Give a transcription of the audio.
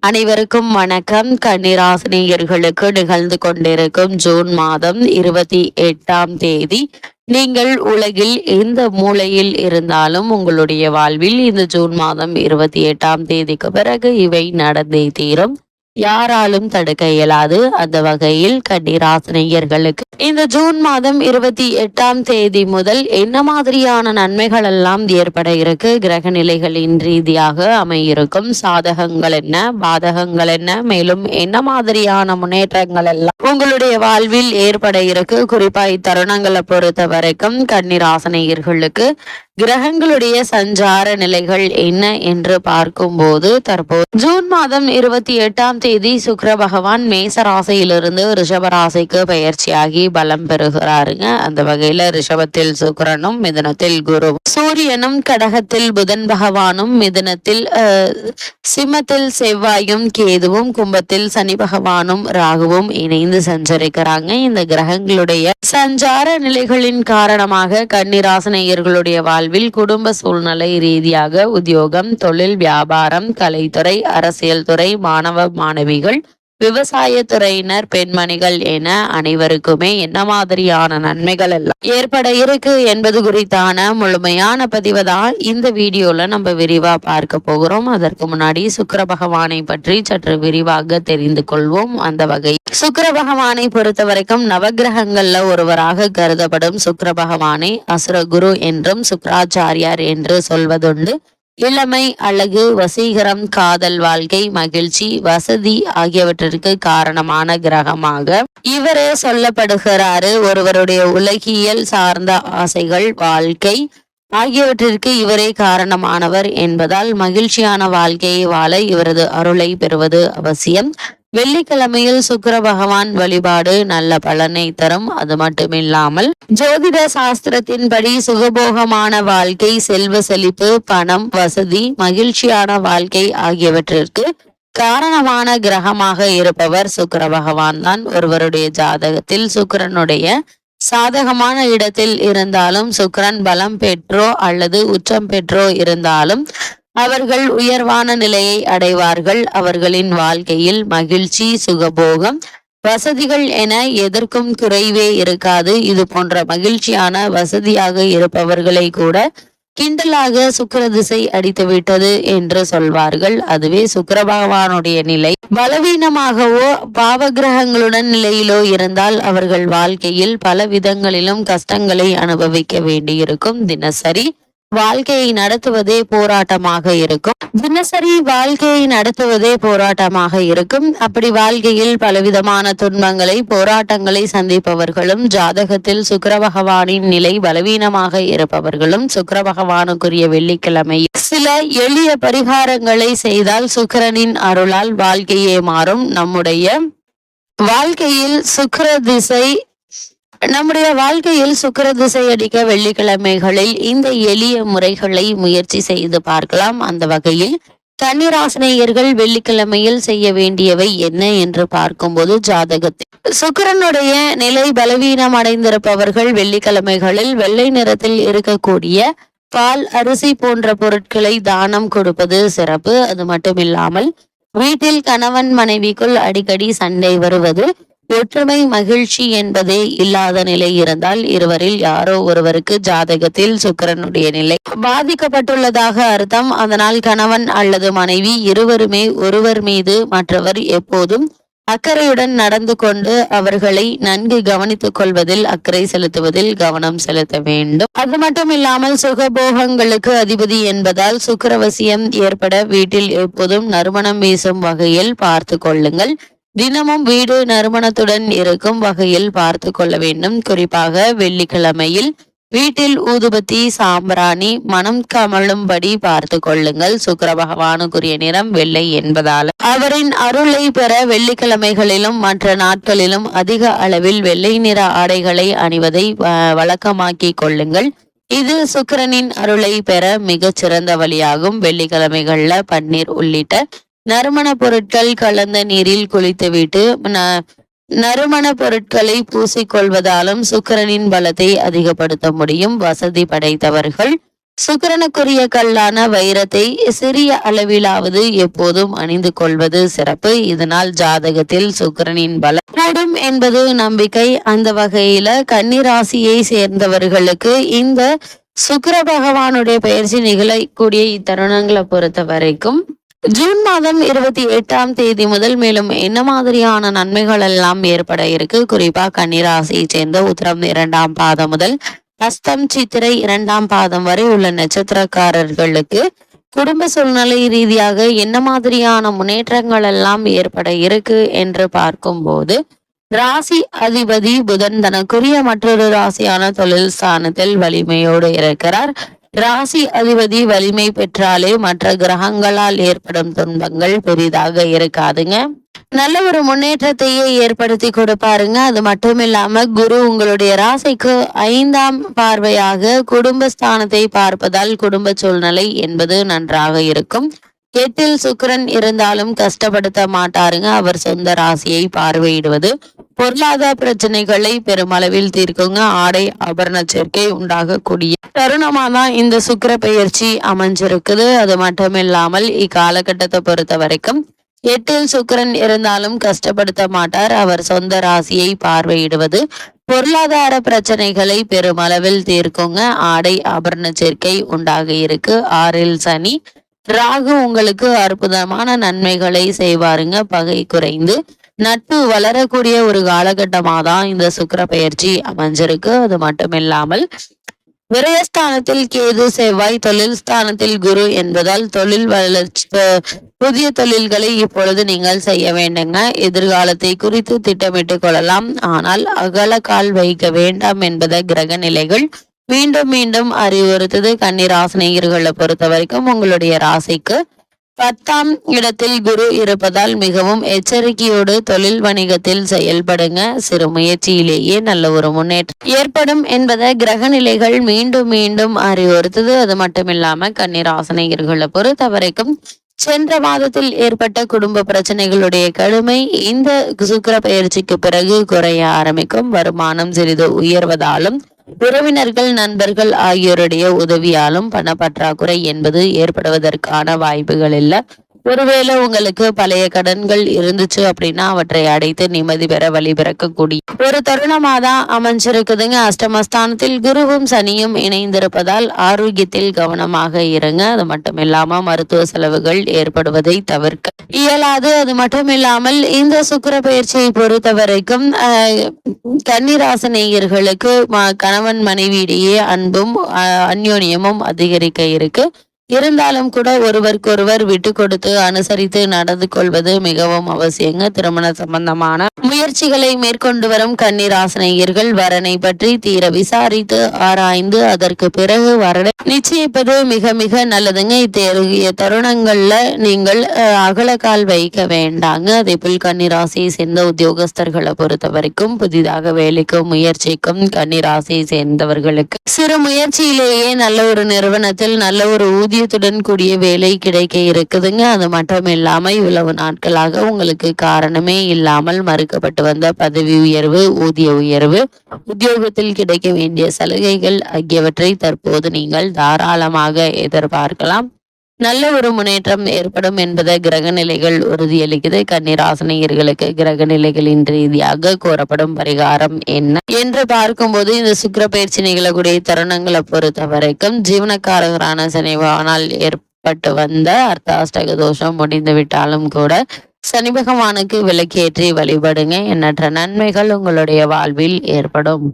அனைவருக்கும் வணக்கம். கன்னிராசினியர்களுக்கு நிகழ்ந்து கொண்டிருக்கும் ஜூன் மாதம் இருபத்தி எட்டாம் தேதி. நீங்கள் உலகில் எந்த மூலையில் இருந்தாலும் உங்களுடைய வாழ்வில் இந்த ஜூன் மாதம் இருபத்தி எட்டாம் தேதிக்கு பிறகு இவை நடந்தே தீரும். யாராலும் தடுக்க இயலாது. அந்த வகையில் கன்னிராசினியர்களுக்கு இந்த ஜூன் மாதம் இருபத்தி எட்டாம் தேதி முதல் என்ன மாதிரியான நன்மைகள் எல்லாம் ஏற்பட இருக்கு? கிரக நிலைகளின் ரீதியாக அமையிருக்கும். சாதகங்கள் என்ன? பாதகங்கள் என்ன? மேலும் என்ன மாதிரியான முன்னேற்றங்கள் எல்லாம் உங்களுடைய வாழ்வில் ஏற்பட இருக்கு? குறிப்பா இத்தருணங்களை பொறுத்த வரைக்கும் கன்னிராசனையர்களுக்கு கிரகங்களுடைய சஞ்சார நிலைகள் என்ன என்று பார்க்கும்போது தற்போது ஜூன் மாதம் இருபத்தி எட்டாம் தேதி சுக்கிர பகவான் மேச ராசியிலிருந்து ரிஷப ராசிக்கு பயிற்சியாகி பலம் பெறுகிறாருங்க. அந்த வகையில ரிஷபத்தில் சுக்கிரனும் மிதனத்தில் குரு. சூரியனும் கடகத்தில் புதன் பகவானும் மிதனத்தில் சிம்மத்தில் செவ்வாயும் கேதுவும் கும்பத்தில் சனி பகவானும் ராகுவும் இணைந்து சஞ்சரிக்கிறாங்க. இந்த கிரகங்களுடைய சஞ்சார நிலைகளின் காரணமாக கன்னிராசனையர்களுடைய வாழ்வில் குடும்ப சூழ்நிலை ரீதியாக உத்தியோகம் தொழில் வியாபாரம் கலைத்துறை அரசியல் துறை மாணவ மாணவிகள் விவசாயத்துறையினர் பெண்மணிகள் என அனைவருக்குமே என்ன மாதிரியான நன்மைகள் எல்லாம் ஏற்பட இருக்கு என்பது குறித்தான முழுமையான பதிவு தான் இந்த வீடியோல நம்ம விரிவா பார்க்க போகிறோம். அதற்கு முன்னாடி சுக்கர பகவானை பற்றி சற்று விரிவாக தெரிந்து கொள்வோம். அந்த வகை சுக்கர பகவானை பொறுத்த வரைக்கும் நவகிரகங்கள்ல ஒருவராக கருதப்படும் சுக்கர பகவானை அசுர குரு என்றும் சுக்கராச்சாரியார் என்று சொல்வதுண்டு. இளமை அழகு வசீகரம் காதல் வாழ்க்கை மகிழ்ச்சி வசதி ஆகியவற்றிற்கு காரணமான கிரகமாக இவரே சொல்லப்படுகிறாரு. ஒருவருடைய உலகியல் சார்ந்த ஆசைகள் வாழ்க்கை ஆகியவற்றிற்கு இவரே காரணமானவர் என்பதால் மகிழ்ச்சியான வாழ்க்கையை வாழ இவரது அருளை பெறுவது அவசியம். வெள்ளிக்கிழமையில் சுக்கர பகவான் வழிபாடு நல்ல பலனை தரும். அது மட்டுமில்லாமல் ஜோதிட சாஸ்திரத்தின்படி சுகபோகமான வாழ்க்கை செல்வ செழிப்பு பணம் வசதி மகிழ்ச்சியான வாழ்க்கை ஆகியவற்றிற்கு காரணமான கிரகமாக இருப்பவர் சுக்கர பகவான் தான். ஒருவருடைய ஜாதகத்தில் சுக்கிரனுடைய சாதகமான இடத்தில் இருந்தாலும் சுக்கிரன் பலம் பெற்றோ அல்லது உச்சம் பெற்றோ இருந்தாலும் அவர்கள் உயர்வான நிலையை அடைவார்கள். அவர்களின் வாழ்க்கையில் மகிழ்ச்சி சுகபோகம் வசதிகள் என எதற்கும் குறைவே இருக்காது. இது போன்ற மகிழ்ச்சியான வசதியாக இருப்பவர்களை கூட கிண்டலாக சுக்கர திசை அடித்து விட்டது என்று சொல்வார்கள். அதுவே சுக்கர பகவானுடைய நிலை. பலவீனமாகவோ பாவகிரகங்களுடன் நிலையிலோ இருந்தால் அவர்கள் வாழ்க்கையில் பல விதங்களிலும் கஷ்டங்களை அனுபவிக்க வேண்டியிருக்கும். தினசரி வாழ்க்கையை நடத்துவதே போராட்டமாக இருக்கும். தினசரி வாழ்க்கையை நடத்துவதே போராட்டமாக இருக்கும். அப்படி வாழ்க்கையில் பலவிதமான துன்பங்களை போராட்டங்களை சந்திப்பவர்களும் ஜாதகத்தில் சுக்கர பகவானின் நிலை பலவீனமாக இருப்பவர்களும் சுக்கர பகவானுக்குரிய வெள்ளிக்கிழமை. சில எளிய பரிகாரங்களை செய்தால் சுக்கரனின் அருளால் வாழ்க்கையே மாறும். நம்முடைய வாழ்க்கையில் சுக்கர திசை நம்முடைய வாழ்க்கையில் சுக்கர திசை அடிக்க வெள்ளிக்கிழமைகளில் இந்த எளிய முறைகளை முயற்சி செய்து பார்க்கலாம். அந்த வகையில் கன்னிராசினியர்கள் வெள்ளிக்கிழமையில் செய்ய வேண்டியவை என்ன என்று பார்க்கும்போது ஜாதகத்தில். சுக்கரனுடைய நிலை பலவீனம் அடைந்திருப்பவர்கள் வெள்ளிக்கிழமைகளில் வெள்ளை நிறத்தில் இருக்கக்கூடிய பால் அரிசி போன்ற பொருட்களை தானம் கொடுப்பது சிறப்பு. அது மட்டுமில்லாமல் வீட்டில் கணவன் மனைவிக்குள் அடிக்கடி சண்டை வருவது ஒற்றுமை மகிழ்ச்சி என்பதே இல்லாத நிலை இருந்தால் இருவரில் யாரோ ஒருவருக்கு ஜாதகத்தில் சுக்கிரனுடைய நிலை பாதிக்கப்பட்டுள்ளதாக அர்த்தம். அதனால் கணவன் அல்லது மனைவி இருவருமே ஒருவர் மீது மற்றவர் எப்போதும் அக்கறையுடன் நடந்து கொண்டு அவர்களை நன்கு கவனித்துக் கொள்வதில் அக்கறை செலுத்துவதில் கவனம் செலுத்த வேண்டும். அது மட்டும் இல்லாமல் சுகபோகங்களுக்கு அதிபதி என்பதால் சுக்கிரவசியம் ஏற்பட வீட்டில் எப்போதும் நறுமணம் வீசும் வகையில் பார்த்து கொள்ளுங்கள். தினமும் வீடு நறுமணத்துடன் இருக்கும் வகையில் பார்த்து கொள்ள வேண்டும். குறிப்பாக வெள்ளிக்கிழமையில் வீட்டில் ஊதுபத்தி சாம்பிராணி மனம் கமழும்படி பார்த்து கொள்ளுங்கள். சுக்கர பகவானுக்குரிய நிறம் வெள்ளை என்பதால். அவரின் அருளை பெற வெள்ளிக்கிழமைகளிலும் மற்ற நாட்களிலும் அதிக அளவில் வெள்ளை நிற ஆடைகளை அணிவதை வ- வழக்கமாக்கிக் கொள்ளுங்கள். இது சுக்கிரனின் அருளை பெற மிகச் சிறந்த வழியாகும். வெள்ளிக்கிழமைகள்ல பன்னீர் உள்ளிட்ட நறுமண பொருட்கள் கலந்த நீரில் குளித்துவிட்டு நறுமண பொருட்களை பூசிக்கொள்வதாலும் சுக்கிரனின் பலத்தை அதிகப்படுத்த முடியும். வசதி படைத்தவர்கள் சுக்கிரனுக்குரிய கல்லான வைரத்தை சிறிய அளவிலாவது எப்போதும் அணிந்து கொள்வது சிறப்பு. இதனால் ஜாதகத்தில் சுக்கிரனின் பலம் கூடும் என்பது நம்பிக்கை. அந்த வகையில கன்னிராசியை சேர்ந்தவர்களுக்கு இந்த சுக்கிர பகவானுடைய பயிற்சி நிகழக்கூடிய இத்தருணங்களை பொறுத்த வரைக்கும் ஜூன் மாதம் இருபத்தி எட்டாம் தேதி முதல் மேலும் என்ன மாதிரியான நன்மைகள் எல்லாம் ஏற்பட இருக்கு? குறிப்பா கன்னிராசியை சேர்ந்த உத்தரம் இரண்டாம் பாதம் முதல் அஸ்தம் சித்திரை இரண்டாம் பாதம் வரை உள்ள நட்சத்திரக்காரர்களுக்கு குடும்ப சூழ்நிலை ரீதியாக என்ன மாதிரியான முன்னேற்றங்கள் எல்லாம் ஏற்பட இருக்கு என்று பார்க்கும்போது ராசி அதிபதி புதன் தனக்குரிய மற்றொரு ராசியான தொழில் ஸ்தானத்தில் வலிமையோடு இருக்கிறார். ராசி அதிபதி வலிமை பெற்றாலே மற்ற கிரகங்களால் ஏற்படும் துன்பங்கள் பெரிதாக இருக்காதுங்க. நல்ல ஒரு முன்னேற்றத்தையே ஏற்படுத்தி கொடுப்பாருங்க. அது மட்டும் இல்லாம குரு உங்களுடைய ராசிக்கு ஐந்தாம் பார்வையாக குடும்பஸ்தானத்தை பார்ப்பதால் குடும்ப சூழ்நிலை என்பது நன்றாக இருக்கும். எட்டில் சுக்கரன் இருந்தாலும் கஷ்டப்படுத்த மாட்டாருங்க. அவர் சொந்த ராசியை பார்வையிடுவது பொருளாதார பிரச்சனைகளை பெருமளவில் தீர்க்குங்க. ஆடை ஆபரண சேர்க்கை உண்டாகக்கூடிய தருணமா தான் இந்த சுக்கர பயிற்சி அமைஞ்சிருக்குது. அது மட்டும் இல்லாமல் இக்காலகட்டத்தை பொறுத்த வரைக்கும் எட்டில் சுக்கரன் இருந்தாலும் கஷ்டப்படுத்த மாட்டார். அவர் சொந்த ராசியை பார்வையிடுவது பொருளாதார பிரச்சனைகளை பெருமளவில் தீர்க்குங்க. ஆடை ஆபரண சேர்க்கை உண்டாக இருக்கு. ஆறில் சனி ராகு உங்களுக்கு அற்புதமான நன்மைகளை செய்வாருங்க. பகை குறைந்து நட்பு வளரக்கூடிய ஒரு காலகட்டமாக தான் இந்த சுக்கர பயிற்சி அமைஞ்சிருக்கு. அது மட்டும் இல்லாமல் விரயஸ்தானத்தில் கேது செவ்வாய் தொழில் ஸ்தானத்தில் குரு என்பதால் தொழில் வளர்ச்சி புதிய தொழில்களை இப்பொழுது நீங்கள் செய்ய வேண்டுங்க. எதிர்காலத்தை குறித்து திட்டமிட்டு கொள்ளலாம். ஆனால் அகல கால் வைக்க வேண்டாம் என்பத கிரக நிலைகள் மீண்டும் மீண்டும் அறிவுறுத்தது. கன்னிராசினியர்களை பொறுத்த வரைக்கும் உங்களுடைய ராசிக்கு பத்தாம் இடத்தில் குரு இருப்பதால் மிகவும் எச்சரிக்கையோடு தொழில் வணிகத்தில் செயல்படுங்க. சிறு முயற்சியிலேயே நல்ல ஒரு முன்னேற்றம் ஏற்படும் என்பதை கிரக நிலைகள் மீண்டும் மீண்டும் அறிவுறுத்தது. அது மட்டுமில்லாம கண்ணீர் கன்னிராசனையர்களை பொறுத்த வரைக்கும் சென்ற மாதத்தில் ஏற்பட்ட குடும்ப பிரச்சனைகளுடைய கடுமை இந்த சுக்கர பயிற்சிக்கு பிறகு குறைய ஆரம்பிக்கும். வருமானம் சிறிது உயர்வதாலும் உறவினர்கள் நண்பர்கள் ஆகியோருடைய உதவியாலும் பண பற்றாக்குறை என்பது ஏற்படுவதற்கான வாய்ப்புகள் இல்லை. ஒருவேளை உங்களுக்கு பழைய கடன்கள் இருந்துச்சு அப்படின்னா அவற்றை அடைத்து நிம்மதி பெற வழி பிறக்கக்கூடிய ஒரு தருணமா தான் அமைஞ்சிருக்குதுங்க. அஷ்டமஸ்தானத்தில் குருவும் சனியும் இணைந்திருப்பதால் ஆரோக்கியத்தில் கவனமாக இருங்க. அது மட்டும் இல்லாம மருத்துவ செலவுகள் ஏற்படுவதை தவிர்க்க இயலாது. அது மட்டும் இல்லாமல் இந்த சுக்கர பயிற்சியை பொறுத்த வரைக்கும் கன்னிராசனேயர்களுக்கு கணவன் மனைவியிடையே அன்பும் அந்யோன்யமும் அதிகரிக்க இருக்கு. இருந்தாலும் கூட ஒருவருக்கொருவர் விட்டு கொடுத்து அனுசரித்து நடந்து கொள்வது மிகவும் அவசியங்க. திருமண சம்பந்தமான முயற்சிகளை மேற்கொண்டு வரும் கன்னிராசனையர்கள் வரனை பற்றி தீர விசாரித்து ஆராய்ந்து அதற்கு பிறகு வரனை நிச்சயிப்பது மிக மிக நல்லதுங்க. இத்தகைய தருணங்கள்ல நீங்கள் அகலக்கால் வைக்க வேண்டாங்க. அதே போல் கன்னிராசியை சேர்ந்த உத்தியோகஸ்தர்களை பொறுத்த வரைக்கும் புதிதாக வேலைக்கு முயற்சிக்கும் கன்னிராசியை சேர்ந்தவர்களுக்கு சிறு முயற்சியிலேயே நல்ல ஒரு நிறுவனத்தில் நல்ல ஒரு ஊதிய ஊதியத்துடன் கூடிய வேலை கிடைக்க இருக்குதுங்க. அது மட்டும் இல்லாம இவ்வளவு நாட்களாக உங்களுக்கு காரணமே இல்லாமல் மறுக்கப்பட்டு வந்த பதவி உயர்வு ஊதிய உயர்வு உத்தியோகத்தில் கிடைக்க வேண்டிய சலுகைகள் ஆகியவற்றை தற்போது நீங்கள் தாராளமாக எதிர்பார்க்கலாம். நல்ல ஒரு முன்னேற்றம் ஏற்படும் என்பதை கிரக நிலைகள் உறுதியளிக்குது. கன்னிராசனையர்களுக்கு கிரக நிலைகளின் ரீதியாக கோரப்படும் பரிகாரம் என்ன என்று பார்க்கும்போது இந்த சுக்கர பயிற்சி நிகழக்கூடிய தருணங்களை பொறுத்த வரைக்கும் ஜீவனக்காரகரான சனிவானால் ஏற்பட்டு வந்த அர்த்தாஷ்டக தோஷம் முடிந்து விட்டாலும் கூட சனி பகவானுக்கு விளக்கேற்றி வழிபடுங்க. எண்ணற்ற நன்மைகள் உங்களுடைய வாழ்வில் ஏற்படும்.